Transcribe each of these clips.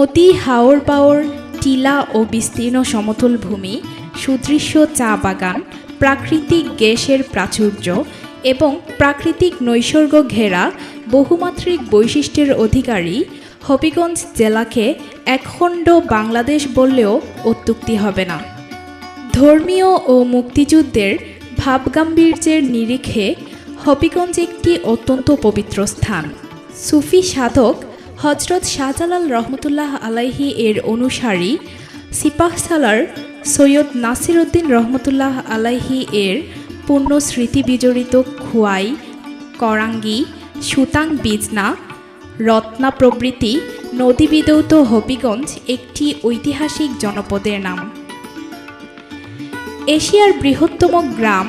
নদী, হাওর পাওর টিলা ও বিস্তীর্ণ সমতল ভূমি, সুদৃশ্য চা বাগান, প্রাকৃতিক গ্যাসের প্রাচুর্য এবং প্রাকৃতিক নৈসর্গ ঘেরা বহুমাত্রিক বৈশিষ্ট্যের অধিকারী হবিগঞ্জ জেলাকে একখণ্ড বাংলাদেশ বললেও অত্যুক্তি হবে না। ধর্মীয় ও মুক্তিযুদ্ধের ভাবগাম্ভীর্যের নিরিখে হবিগঞ্জ একটি অত্যন্ত পবিত্র স্থান। সুফি সাধক হজরত শাহজালাল রহমতুল্লাহ আলাইহি এর অনুসারী সিপাহসালার সৈয়দ নাসিরউদ্দিন রহমতুল্লাহ আলাইহি এর পূর্ণ স্মৃতি বিজড়িত খুয়াই, করাঙ্গি, সুতাং বিজনা, রত্না প্রভৃতি নদীবিদৌত হবিগঞ্জ একটি ঐতিহাসিক জনপদের নাম। এশিয়ার বৃহত্তম গ্রাম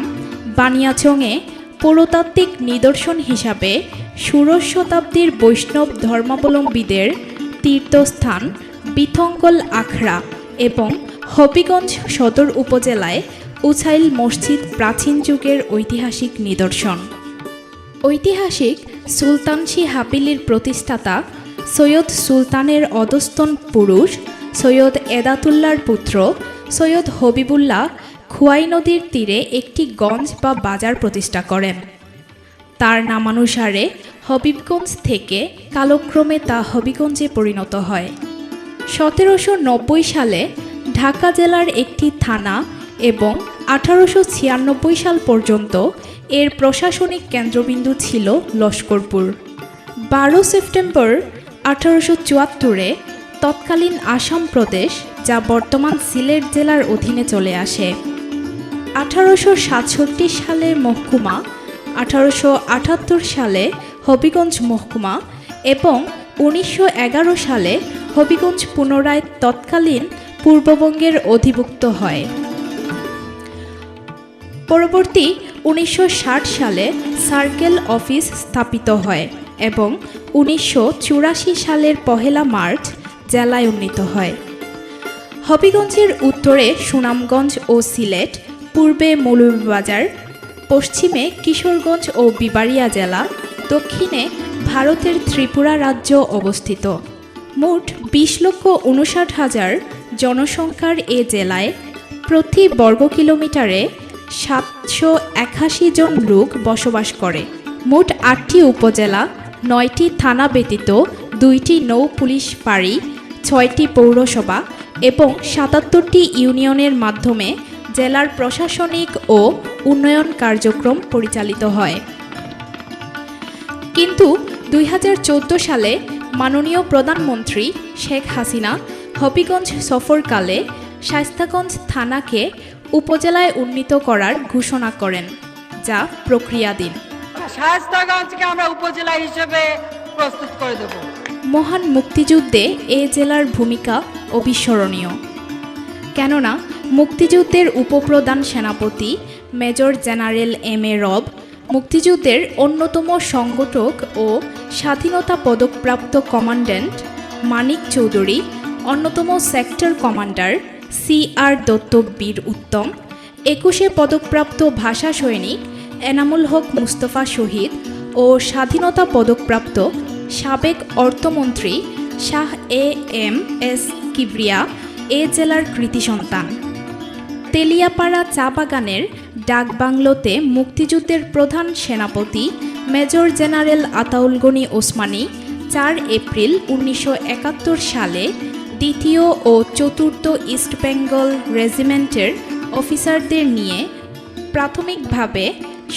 বানিয়াচংয়ে পুরাতাত্ত্বিক নিদর্শন হিসাবে ষোড়শ শতাব্দীর বৈষ্ণব ধর্মাবলম্বীদের তীর্থস্থান বিথঙ্গল আখড়া এবং হবিগঞ্জ সদর উপজেলায় উছাইল মসজিদ প্রাচীন যুগের ঐতিহাসিক নিদর্শন। ঐতিহাসিক সুলতানশি হাবিলির প্রতিষ্ঠাতা সৈয়দ সুলতানের অধস্তন পুরুষ সৈয়দ এদাতুল্লার পুত্র সৈয়দ হবিবুল্লাহ খুয়াই নদীর তীরে একটি গঞ্জ বা বাজার প্রতিষ্ঠা করেন। তার নামানুসারে হবিবগঞ্জ থেকে কালক্রমে তা হবিগঞ্জে পরিণত হয়। সতেরোশো নব্বই সালে ঢাকা জেলার একটি থানা এবং আঠারোশো ছিয়ানব্বই সাল পর্যন্ত এর প্রশাসনিক কেন্দ্রবিন্দু ছিল লস্করপুর। বারো সেপ্টেম্বর আঠারোশো চুয়াত্তরে তৎকালীন আসাম প্রদেশ, যা বর্তমান সিলেট জেলার অধীনে চলে আসে। আঠারোশো সাতষট্টি সালে মহকুমা, আঠারোশো আটাত্তর সালে হবিগঞ্জ মহকুমা এবং উনিশশো এগারো সালে হবিগঞ্জ পুনরায় তৎকালীন পূর্ববঙ্গের অধিভুক্ত হয়। পরবর্তী উনিশশো ষাট সালে সার্কেল অফিস স্থাপিত হয় এবং উনিশশো চুরাশি সালের পহেলা মার্চ জেলায় উন্নীত হয়। হবিগঞ্জের উত্তরে সুনামগঞ্জ ও সিলেট, পূর্বে মৌলভীবাজার, পশ্চিমে কিশোরগঞ্জ ও বিবাড়িয়া জেলা দক্ষিণে ভারতের ত্রিপুরা রাজ্য অবস্থিত। মোট বিশ লক্ষ উনষাট হাজার জনসংখ্যার এ জেলায় প্রতি বর্গ কিলোমিটারে সাতশো একাশি জন লোক বসবাস করে। মোট আটটি উপজেলা, নয়টি থানা ব্যতীত দুইটি নৌ পুলিশ ফাঁড়ি, ছয়টি পৌরসভা এবং সাতাত্তরটি ইউনিয়নের মাধ্যমে জেলার প্রশাসনিক ও উন্নয়ন কার্যক্রম পরিচালিত হয়। কিন্তু দুই হাজার চোদ্দ সালে মাননীয় প্রধানমন্ত্রী শেখ হাসিনা হবিগঞ্জ সফরকালে শাস্তাগঞ্জ থানাকে উপজেলায় উন্নীত করার ঘোষণা করেন যা প্রক্রিয়াধীন। শায়স্তাগঞ্জকে আমরা উপজেলা হিসেবে প্রস্তুত করে দেব। মহান মুক্তিযুদ্ধে এ জেলার ভূমিকা অবিস্মরণীয়। কেননা মুক্তিযুদ্ধের উপপ্রধান সেনাপতি মেজর জেনারেল এম এ রব মুক্তিযুদ্ধের অন্যতম সংগঠক ও স্বাধীনতা পদকপ্রাপ্ত কমান্ড্যান্ট মানিক চৌধুরী, অন্যতম sector commander C R Datta Bir Uttam, একুশে পদকপ্রাপ্ত ভাষা সৈনিক এনামুল হক মুস্তফা শহীদ ও স্বাধীনতা পদকপ্রাপ্ত সাবেক অর্থমন্ত্রী Shah A M S Kibria এ জেলার কৃতি সন্তান। তেলিয়াপাড়া চা বাগানের ডাকবাংলোতে মুক্তিযুদ্ধের প্রধান সেনাপতি মেজর জেনারেল আতাউল গনি ওসমানী চার এপ্রিল উনিশশো একাত্তর সালে দ্বিতীয় ও চতুর্থ ইস্ট বেঙ্গল রেজিমেন্টের অফিসারদের নিয়ে প্রাথমিকভাবে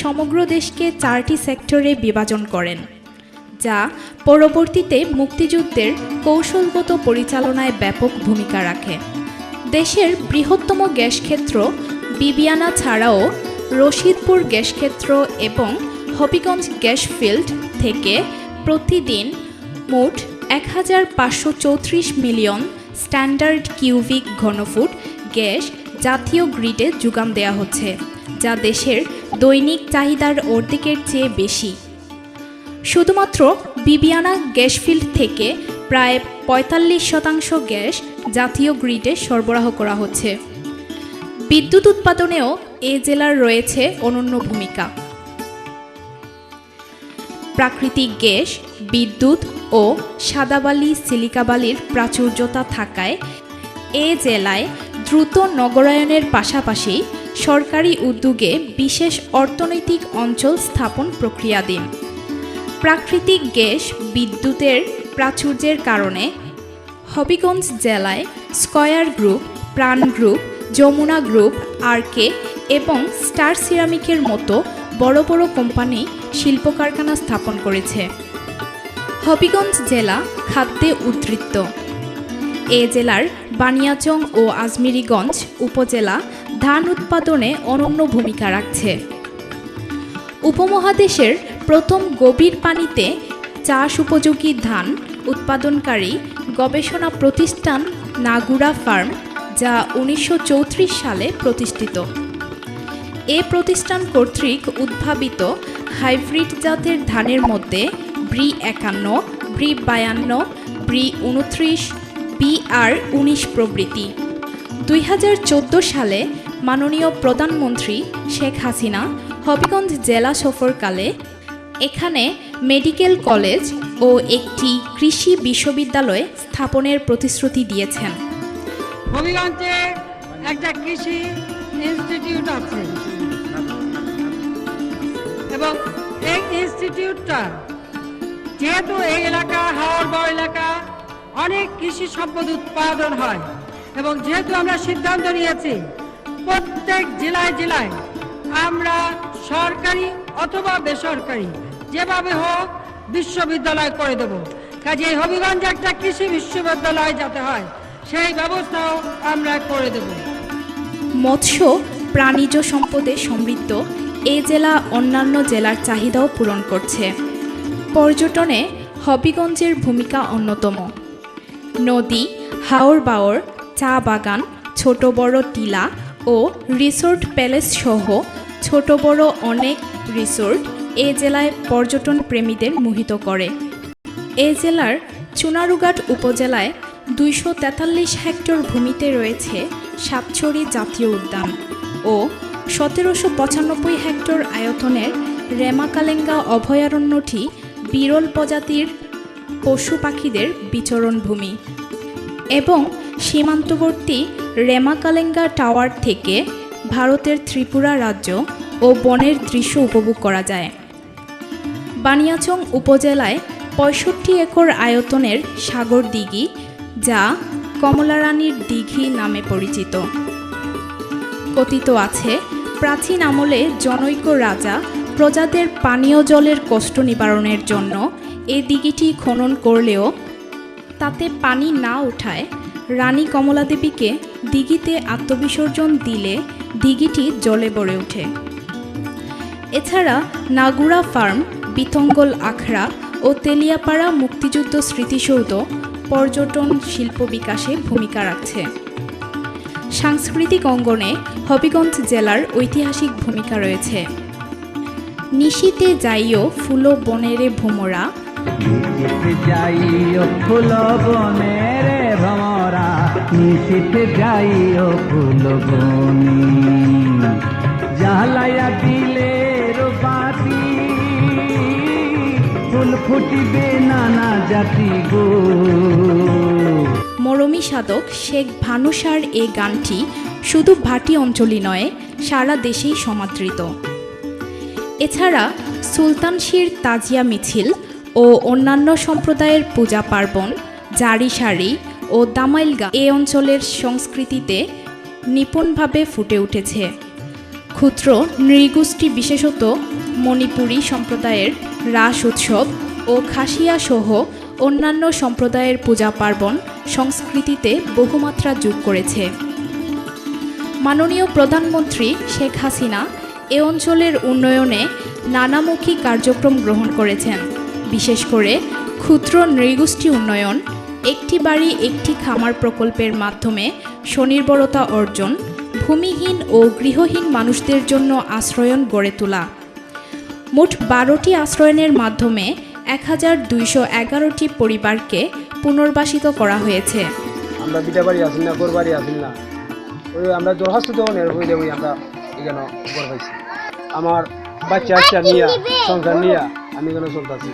সমগ্র দেশকে চারটি সেক্টরে বিভাজন করেন, যা পরবর্তীতে মুক্তিযুদ্ধের কৌশলগত পরিচালনায় ব্যাপক ভূমিকা রাখে। দেশের বৃহত্তম গ্যাসক্ষেত্র বিবিয়ানা ছাড়াও রশিদপুর গ্যাসক্ষেত্র এবং হবিগঞ্জ গ্যাস ফিল্ড থেকে প্রতিদিন মোট এক হাজার পাঁচশো চৌত্রিশ মিলিয়ন স্ট্যান্ডার্ড কিউবিক ঘনফুট গ্যাস জাতীয় গ্রিডে যোগান দেওয়া হচ্ছে, যা দেশের দৈনিক চাহিদার অর্ধেকের চেয়ে বেশি। শুধুমাত্র বিবিয়ানা গ্যাস ফিল্ড থেকে প্রায় পঁয়তাল্লিশ শতাংশ গ্যাস জাতীয় গ্রিডে সরবরাহ করা হচ্ছে। বিদ্যুৎ উৎপাদনেও এ জেলার রয়েছে অনন্য ভূমিকা। প্রাকৃতিক গ্যাস, বিদ্যুৎ ও সাদাবালি, সিলিকাবালির প্রাচুর্যতা থাকায় এ জেলায় দ্রুত নগরায়নের পাশাপাশি সরকারি উদ্যোগে বিশেষ অর্থনৈতিক অঞ্চল স্থাপন প্রক্রিয়াধীন প্রাকৃতিক গ্যাস, বিদ্যুতের প্রাচুর্যের কারণে হবিগঞ্জ জেলায় Square group, Pran group Jamuna group, RK এবং স্টার সিরামিকের মতো বড় বড় কোম্পানি শিল্প কারখানা স্থাপন করেছে। হবিগঞ্জ জেলা খাদ্যে উদ্ধৃত। এ জেলার বানিয়াচং ও আজমিরিগঞ্জ উপজেলা ধান উৎপাদনে অনন্য ভূমিকা রাখছে। উপমহাদেশের প্রথম গভীর পানিতে চাষ উপযোগী ধান উৎপাদনকারী গবেষণা প্রতিষ্ঠান নাগুরা ফার্ম যা উনিশশো চৌত্রিশ সালে প্রতিষ্ঠিত। এ প্রতিষ্ঠান কর্তৃক উদ্ভাবিত হাইব্রিড জাতের ধানের মধ্যে ব্রি একান্ন, ব্রি বায়ান্ন, ব্রি উনত্রিশ বিআর উনিশ প্রভৃতি। দুই হাজার চোদ্দ সালে মাননীয় প্রধানমন্ত্রী শেখ হাসিনা হবিগঞ্জ জেলা সফরকালে এখানে মেডিকেল কলেজ ও একটি কৃষি বিশ্ববিদ্যালয় স্থাপনের প্রতিশ্রুতি দিয়েছেন। হবিগঞ্জে একটা কৃষি ইনস্টিটিউট আছে। এবং এই ইনস্টিটিউটটা যেহেতু এই এলাকা হাওড় এলাকা, অনেক কৃষি সম্পদ উৎপাদন হয় এবং যেহেতু আমরা সিদ্ধান্ত নিয়েছি, প্রত্যেক জেলায় জেলায় আমরা সরকারি অথবা বেসরকারি যেভাবে হোক বিশ্ববিদ্যালয় করে দেব। কাজে হবিগঞ্জে একটা কৃষি বিশ্ববিদ্যালয় যাতে হয় সেই ব্যবস্থাও আমরা করে দেব। মৎস্য, প্রাণীজ সম্পদে সমৃদ্ধ, এ জেলা অন্যান্য জেলার চাহিদাও পূরণ করছে। পর্যটনে হবিগঞ্জের ভূমিকা অন্যতম। নদী, হাওর বাওর, চা বাগান, ছোট বড় টিলা ও রিসোর্ট প্যালেস সহ ছোট বড় অনেক রিসোর্ট এ জেলায় পর্যটন প্রেমীদের মোহিত করে। এ জেলার চুনারুঘাট উপজেলায় দুইশো তেতাল্লিশ হেক্টর ভূমিতে রয়েছে সাতছড়ি জাতীয় উদ্যান ও সতেরোশো পঁচানব্বই হেক্টর আয়তনের রেমাকালেঙ্গা অভয়ারণ্যটি বিরল প্রজাতির পশু পাখিদের বিচরণ ভূমি এবং সীমান্তবর্তী রেমাকালেঙ্গা টাওয়ার থেকে ভারতের ত্রিপুরা রাজ্য ও বনের দৃশ্য উপভোগ করা যায়। বানিয়াচং উপজেলায় পঁয়ষট্টি একর আয়তনের সাগর দিঘি যা কমলারানীর দিঘি নামে পরিচিত। কথিত আছে, প্রাচীন আমলে জনৈক রাজা প্রজাদের পানীয় জলের কষ্ট নিবারণের জন্য এ দিঘিটি খনন করলেও তাতে পানি না ওঠায় রানী কমলা দেবীকে দিঘিতে আত্মবিসর্জন দিলে দিঘিটি জলে ভরে ওঠে। এছাড়া নাগুরা ফার্ম বিতঙ্গল আখড়া ও তেলিয়াপাড়া মুক্তিযুদ্ধ স্মৃতিসৌধ পর্যটন শিল্প বিকাশে ভূমিকা রাখছে। সাংস্কৃতিক অঙ্গনে হবিগঞ্জ জেলার ঐতিহাসিক ভূমিকা রয়েছে। নিশীতে যাইও ফুলো বনেরে ভোমরা যাইও ফুল বনেরে ভ্রমরা। নিশীথ যাইও ফুল বনি। জালাইয়া দিলে ফুটিবে নানা জাতি গো। মরমী সাধক শেখ ভানুসার এই গানটি শুধু ভাটি অঞ্চলই নয়, সারা দেশেই সমাদৃত। এছাড়া সুলতানশির তাজিয়া মিছিল ও অন্যান্য সম্প্রদায়ের পূজা পার্বণ, জারি সারি ও দামাইলগা এ অঞ্চলের সংস্কৃতিতে নিপুণভাবে ফুটে উঠেছে। ক্ষুদ্র নৃগোষ্ঠী বিশেষত মণিপুরী সম্প্রদায়ের রাস উৎসব ও খাসিয়া সহ অন্যান্য সম্প্রদায়ের পূজা পার্বণ সংস্কৃতিতে বহুমাত্রা যোগ করেছে। মাননীয় প্রধানমন্ত্রী শেখ হাসিনা এ অঞ্চলের উন্নয়নে নানামুখী কার্যক্রম গ্রহণ করেছেন। বিশেষ করে ক্ষুদ্র নৃগোষ্ঠী উন্নয়ন, একটি বাড়ি, একটি খামার প্রকল্পের মাধ্যমে স্বনির্ভরতা অর্জন ভূমিহীন ও গৃহহীন মানুষদের জন্য আশ্রয়ন গড়ে তোলা। মোট বারোটি আশ্রয়নের মাধ্যমে এক হাজার দুইশো এগারোটি পরিবারকে পুনর্বাসিত করা হয়েছে। আমরা বিটা বাড়ি আসিন না গোর বাড়ি আসিন না। ওই আমরা দরখাস্ত আমরা এখানে পাইছি। আমার বাচ্চা বাচ্চা নিয়া সংসার নিয়া আমি এখানে চলতেছি।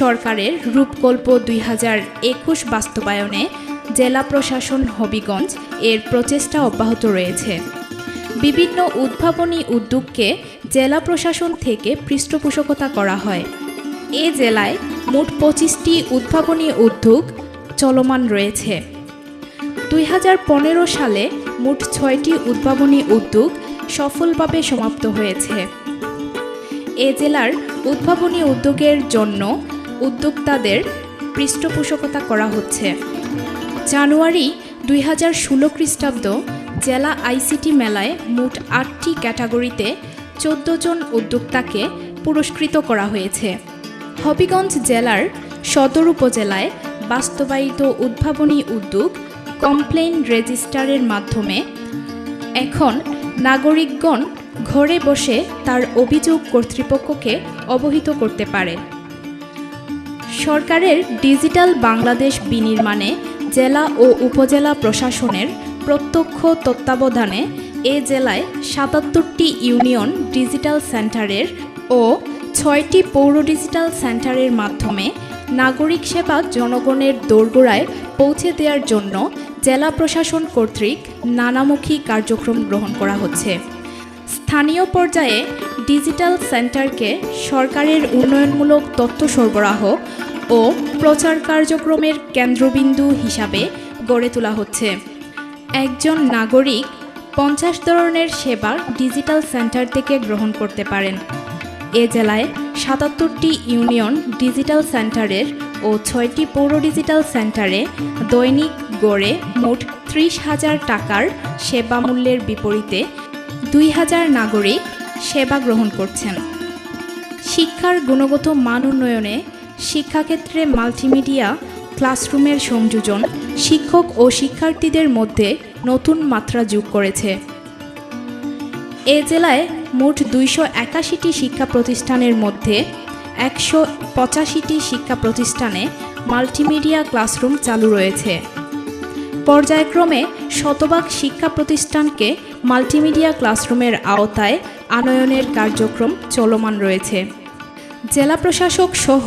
সরকারের রূপকল্প দুই হাজার একুশ বাস্তবায়নে জেলা প্রশাসন হবিগঞ্জ এর প্রচেষ্টা অব্যাহত রয়েছে। বিভিন্ন উদ্ভাবনী উদ্যোগকে জেলা প্রশাসন থেকে পৃষ্ঠপোষকতা করা হয়। এ জেলায় মোট পঁচিশটি উদ্ভাবনী উদ্যোগ চলমান রয়েছে। দুই হাজার পনেরো সালে মোট ছয়টি উদ্ভাবনী উদ্যোগ সফলভাবে সমাপ্ত হয়েছে। এ জেলার উদ্ভাবনী উদ্যোগের জন্য উদ্যোক্তাদের পৃষ্ঠপোষকতা করা হচ্ছে। জানুয়ারি দুই হাজার ষোলো খ্রিস্টাব্দ, জেলা আইসিটি মেলায় মোট আটটি ক্যাটাগরিতে চোদ্দ জন উদ্যোক্তাকে পুরস্কৃত করা হয়েছে। হবিগঞ্জ জেলার সদর উপজেলায় বাস্তবায়িত উদ্ভাবনী উদ্যোগ কমপ্লেইন রেজিস্টারের মাধ্যমে এখন নাগরিকগণ ঘরে বসে তার অভিযোগ কর্তৃপক্ষকে অবহিত করতে পারে। সরকারের ডিজিটাল বাংলাদেশ বিনির্মাণে জেলা ও উপজেলা প্রশাসনের প্রত্যক্ষ তত্ত্বাবধানে এ জেলায় সাতাত্তরটি ইউনিয়ন ডিজিটাল সেন্টারের ও ছয়টি পৌর ডিজিটাল সেন্টারের মাধ্যমে নাগরিক সেবা জনগণের দোরগোড়ায় পৌঁছে দেওয়ার জন্য জেলা প্রশাসন কর্তৃক নানামুখী কার্যক্রম গ্রহণ করা হচ্ছে। স্থানীয় পর্যায়ে ডিজিটাল সেন্টারকে সরকারের উন্নয়নমূলক তথ্য সরবরাহ ও প্রচার কার্যক্রমের কেন্দ্রবিন্দু হিসাবে গড়ে তোলা হচ্ছে। একজন নাগরিক পঞ্চাশ ধরনের সেবা ডিজিটাল সেন্টার থেকে গ্রহণ করতে পারেন। এ জেলায় সাতাত্তরটি ইউনিয়ন ডিজিটাল সেন্টারের ও ছয়টি পৌর ডিজিটাল সেন্টারে দৈনিক গড়ে মোট ত্রিশ হাজার টাকার সেবা মূল্যের বিপরীতে দুই হাজার নাগরিক সেবা গ্রহণ করছেন। শিক্ষার গুণগত মান উন্নয়নে শিক্ষাক্ষেত্রে মাল্টিমিডিয়া, ক্লাসরুমের সংযোজন, শিক্ষক ও শিক্ষার্থীদের মধ্যে নতুন মাত্রা যোগ করেছে। এ জেলায় মোট দুইশো একাশিটি শিক্ষা প্রতিষ্ঠানের মধ্যে একশো পঁচাশিটি শিক্ষা প্রতিষ্ঠানে মাল্টিমিডিয়া ক্লাসরুম চালু রয়েছে। পর্যায়ক্রমে শতভাগ শিক্ষা প্রতিষ্ঠানকে মাল্টিমিডিয়া ক্লাসরুমের আওতায় আনয়নের কার্যক্রম চলমান রয়েছে। জেলা প্রশাসক সহ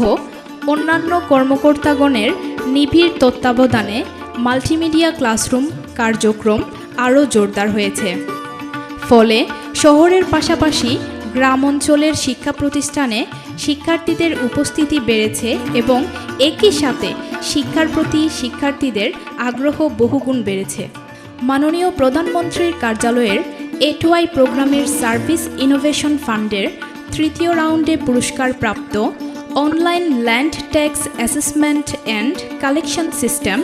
অন্যান্য কর্মকর্তাগণের নিবিড় তত্ত্বাবধানে মাল্টিমিডিয়া ক্লাসরুম কার্যক্রম আরও জোরদার হয়েছে। ফলে শহরের পাশাপাশি গ্রাম অঞ্চলের শিক্ষা প্রতিষ্ঠানে শিক্ষার্থীদের উপস্থিতি বেড়েছে এবং একই সাথে শিক্ষার প্রতি শিক্ষার্থীদের আগ্রহ বহুগুণ বেড়েছে। মাননীয় প্রধানমন্ত্রীর কার্যালয়ের এটুআই প্রোগ্রামের সার্ভিস ইনোভেশন ফান্ডের তৃতীয় রাউন্ডে পুরস্কার প্রাপ্ত online land tax assessment and collection system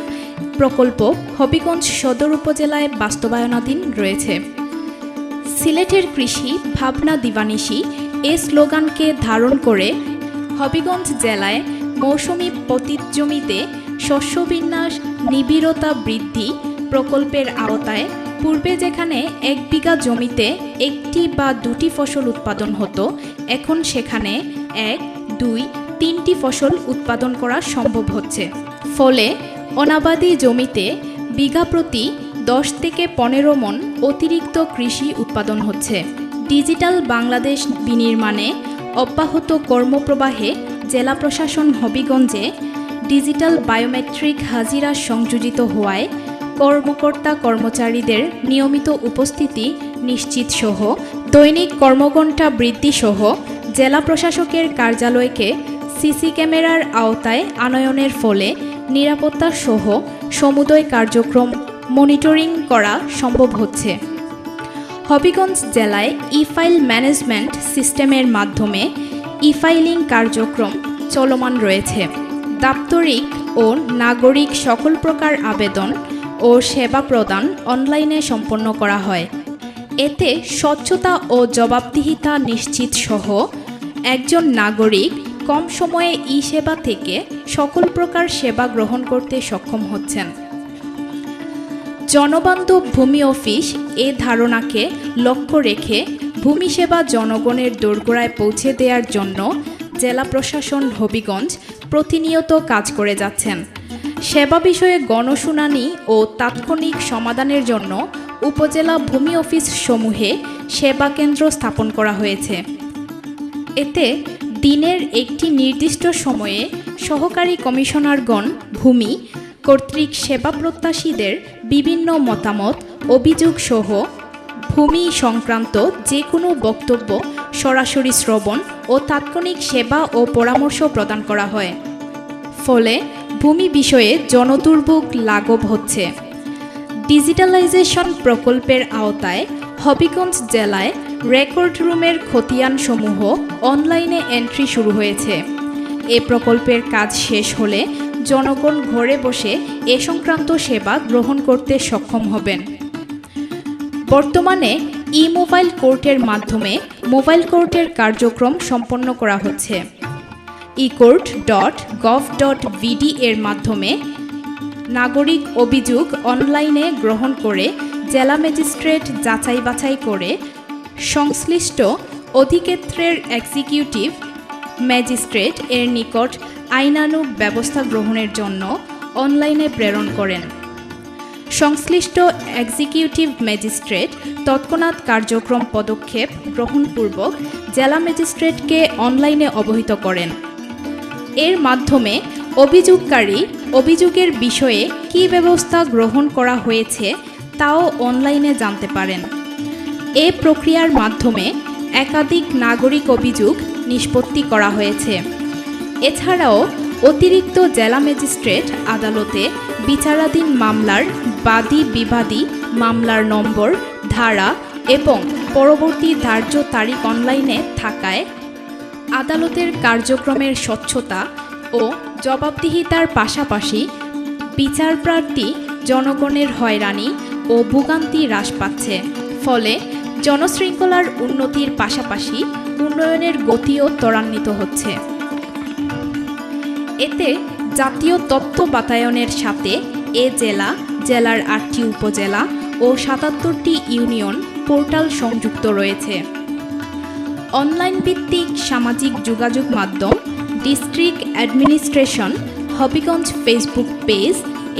প্রকল্প হবিগঞ্জ সদর উপজেলায় বাস্তবায়নাধীন রয়েছে। সিলেটের কৃষি ভাবনা দিবানিশি এ স্লোগানকে ধারণ করে হবিগঞ্জ জেলায় মৌসুমি পতিত জমিতে শস্য বিন্যাস নিবিড়তা বৃদ্ধি প্রকল্পের আওতায় পূর্বে যেখানে এক বিঘা জমিতে একটি বা দুটি ফসল উৎপাদন হতো, এখন সেখানে এক দুই তিনটি ফসল উৎপাদন করা সম্ভব হচ্ছে। ফলে অনাবাদি জমিতে বিঘা প্রতি দশ থেকে পনেরো মন অতিরিক্ত কৃষি উৎপাদন হচ্ছে। ডিজিটাল বাংলাদেশ বিনির্মাণে অব্যাহত কর্মপ্রবাহে জেলা প্রশাসন হবিগঞ্জে ডিজিটাল বায়োমেট্রিক হাজিরা সংযোজিত হওয়ায় কর্মকর্তা কর্মচারীদের নিয়মিত উপস্থিতি নিশ্চিত সহ দৈনিক কর্মঘণ্টা বৃদ্ধি সহ জেলা প্রশাসকের কার্যালয়কে সিসি ক্যামেরার আওতায় আনয়নের ফলে নিরাপত্তা সহ সমুদয় কার্যক্রম মনিটরিং করা সম্ভব হচ্ছে। হবিগঞ্জ জেলায় ই ফাইল ম্যানেজমেন্ট সিস্টেমের মাধ্যমে ই ফাইলিং কার্যক্রম চলমান রয়েছে। দাপ্তরিক ও নাগরিক সকল প্রকার আবেদন ও সেবা প্রদান অনলাইনে সম্পন্ন করা হয়। এতে স্বচ্ছতা ও জবাবদিহিতা নিশ্চিত সহ একজন নাগরিক কম সময়ে ই সেবা থেকে সকল প্রকার সেবা গ্রহণ করতে সক্ষম হচ্ছেন। জনবান্ধব ভূমি অফিস এ ধারণাকে লক্ষ্য রেখে ভূমি সেবা জনগণের দোরগোড়ায় পৌঁছে দেওয়ার জন্য জেলা প্রশাসন হবিগঞ্জ প্রতিনিয়ত কাজ করে যাচ্ছেন। সেবা বিষয়ে গণশুনানি ও তাৎক্ষণিক সমাধানের জন্য উপজেলা ভূমি অফিস সমূহে সেবা কেন্দ্র স্থাপন করা হয়েছে। এতে দিনের একটি নির্দিষ্ট সময়ে সহকারী কমিশনারগণ, ভূমি, কর্তৃক সেবা প্রত্যাশীদের বিভিন্ন মতামত, অভিযোগ সহ ভূমি সংক্রান্ত যে কোনো বক্তব্য সরাসরি শ্রবণ ও তাৎক্ষণিক সেবা ও পরামর্শ প্রদান করা হয়। ফলে ভূমি বিষয়ে জনদুর্ভোগ লাঘব হচ্ছে। ডিজিটালাইজেশন প্রকল্পের আওতায় হবিগঞ্জ জেলায় রেকর্ড রুমের খতিয়ানসমূহ অনলাইনে এন্ট্রি শুরু হয়েছে। এ প্রকল্পের কাজ শেষ হলে জনগণ ঘরে বসে এ সংক্রান্ত সেবা গ্রহণ করতে সক্ষম হবেন। বর্তমানে ই মোবাইল কোর্টের মাধ্যমে মোবাইল কোর্টের কার্যক্রম সম্পন্ন করা হচ্ছে। Ecourt dot gov dot BD এর মাধ্যমে নাগরিক অভিযোগ অনলাইনে গ্রহণ করে জেলা ম্যাজিস্ট্রেট যাচাই বাছাই করে সংশ্লিষ্ট অধিক্ষেত্রের এক্সিকিউটিভ ম্যাজিস্ট্রেট এর নিকট আইনানুগ ব্যবস্থা গ্রহণের জন্য অনলাইনে প্রেরণ করেন। সংশ্লিষ্ট এক্সিকিউটিভ ম্যাজিস্ট্রেট তৎক্ষণাৎ কার্যক্রম পদক্ষেপ গ্রহণপূর্বক জেলা ম্যাজিস্ট্রেটকে অনলাইনে অবহিত করেন। এর মাধ্যমে অভিযোগকারী অভিযোগের বিষয়ে কী ব্যবস্থা গ্রহণ করা হয়েছে তাও অনলাইনে জানতে পারেন। এ প্রক্রিয়ার মাধ্যমে একাধিক নাগরিক অভিযোগ নিষ্পত্তি করা হয়েছে। এছাড়াও অতিরিক্ত জেলা ম্যাজিস্ট্রেট আদালতে বিচারাধীন মামলার বাদী বিবাদী মামলার নম্বর, ধারা এবং পরবর্তী ধার্য তারিখ অনলাইনে থাকায় আদালতের কার্যক্রমের স্বচ্ছতা ও জবাবদিহিতার পাশাপাশি বিচারপ্রার্থী জনগণের হয়রানি ও ভোগান্তি হ্রাস পাচ্ছে। ফলে জনশৃঙ্খলার উন্নতির পাশাপাশি উন্নয়নের গতিও ত্বরান্বিত হচ্ছে। এতে জাতীয় তথ্য বাতায়নের সাথে এ জেলা, জেলার আটটি উপজেলা ও সাতাত্তরটি ইউনিয়ন পোর্টাল সংযুক্ত রয়েছে। অনলাইন ভিত্তিক সামাজিক যোগাযোগ মাধ্যম district administration Habiganj Facebook page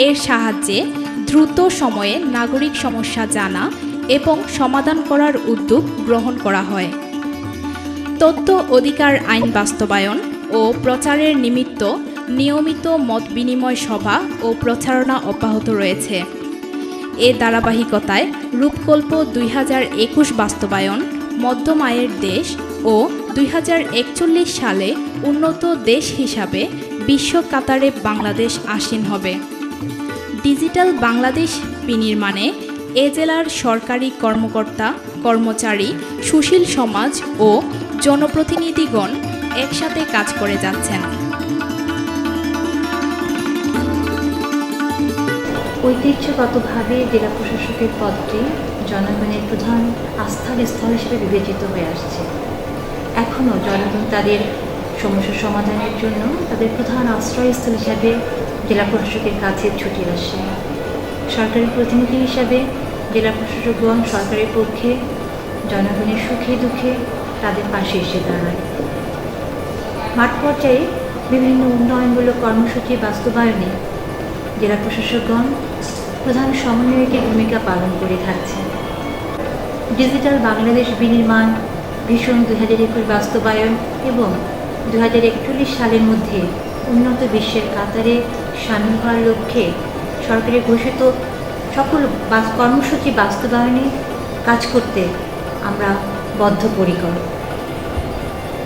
এর সাহায্যে দ্রুত সময়ে নাগরিক সমস্যা জানা এবং সমাধান করার উদ্যোগ গ্রহণ করা হয়। তথ্য অধিকার আইন বাস্তবায়ন ও প্রচারের নিমিত্ত নিয়মিত মত বিনিময় সভা ও প্রচারণা অব্যাহত রয়েছে। এ ধারাবাহিকতায় রূপকল্প দুই একুশ বাস্তবায়ন, মধ্যম আয়ের দেশ ও দুই হাজার একচল্লিশ সালে উন্নত দেশ হিসাবে বিশ্ব কাতারে বাংলাদেশ আসীন হবে। ডিজিটাল বাংলাদেশ বিনির্মাণে এ জেলার সরকারি কর্মকর্তা, কর্মচারী, সুশীল সমাজ ও জনপ্রতিনিধিগণ একসাথে কাজ করে যাচ্ছেন। ঐতিহ্যগতভাবে জেলা প্রশাসকের পদটি জনগণের প্রধান আস্থার স্থল হিসেবে বিবেচিত হয়ে আসছে। এখনও জনগণ তাদের সমস্যা সমাধানের জন্য তাদের প্রধান আশ্রয়স্থল হিসাবে জেলা প্রশাসকের কাছে ছুটে আসে। সরকারি প্রতিনিধি হিসাবে জেলা প্রশাসকগণ সরকারের পক্ষে জনগণের সুখে দুঃখে তাদের পাশে এসে দাঁড়ায়। মাঠ পর্যায়ে বিভিন্ন উন্নয়নমূলক কর্মসূচি বাস্তবায়নে জেলা প্রশাসকগণ প্রধান সমন্বয়কের ভূমিকা পালন করে থাকছে ডিজিটাল বাংলাদেশ বিনির্মাণ ভীষণ দুই হাজার একুশ বাস্তবায়ন এবং দু হাজার একচল্লিশ সালের মধ্যে উন্নত বিশ্বের কাতারে সামিল হওয়ার লক্ষ্যে সরকারের ঘোষিত সকল বাস- কর্মসূচি বাস্তবায়নে কাজ করতে আমরা বদ্ধপরিকর।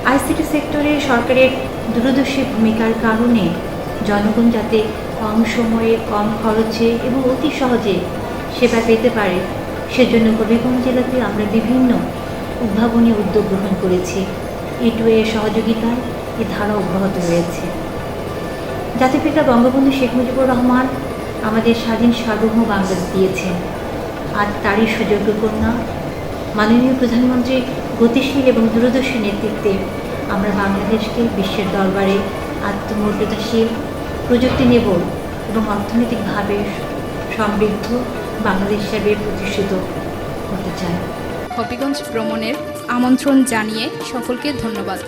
আইসিটি সেক্টরে সরকারের দূরদর্শী ভূমিকার কারণে জনগণ যাতে কম সময়ে, কম খরচে এবং অতি সহজে সেবা পেতে পারে, সেজন্য হবিগঞ্জ জেলাতে আমরা বিভিন্ন উদ্ভাবনী উদ্যোগ গ্রহণ করেছি। ইটু এর সহযোগিতায় এ ধারা অব্যাহত রয়েছে। জাতিপিতা বঙ্গবন্ধু শেখ মুজিবুর রহমান আমাদের স্বাধীন সার্বভৌম বাংলাদেশ দিয়েছেন। আর তারই সুযোগ্য কন্যা, মাননীয় প্রধানমন্ত্রী গতিশীল এবং দূরদর্শী নেতৃত্বে আমরা বাংলাদেশকে বিশ্বের দরবারে আত্মমর্যাদাশীল প্রযুক্তি নেব এবং অর্থনৈতিকভাবে সমৃদ্ধ বাংলাদেশ হিসাবে প্রতিষ্ঠিত করতে চাই। হবিগঞ্জ ভ্রমণের আমন্ত্রণ জানিয়ে সকলকে ধন্যবাদ।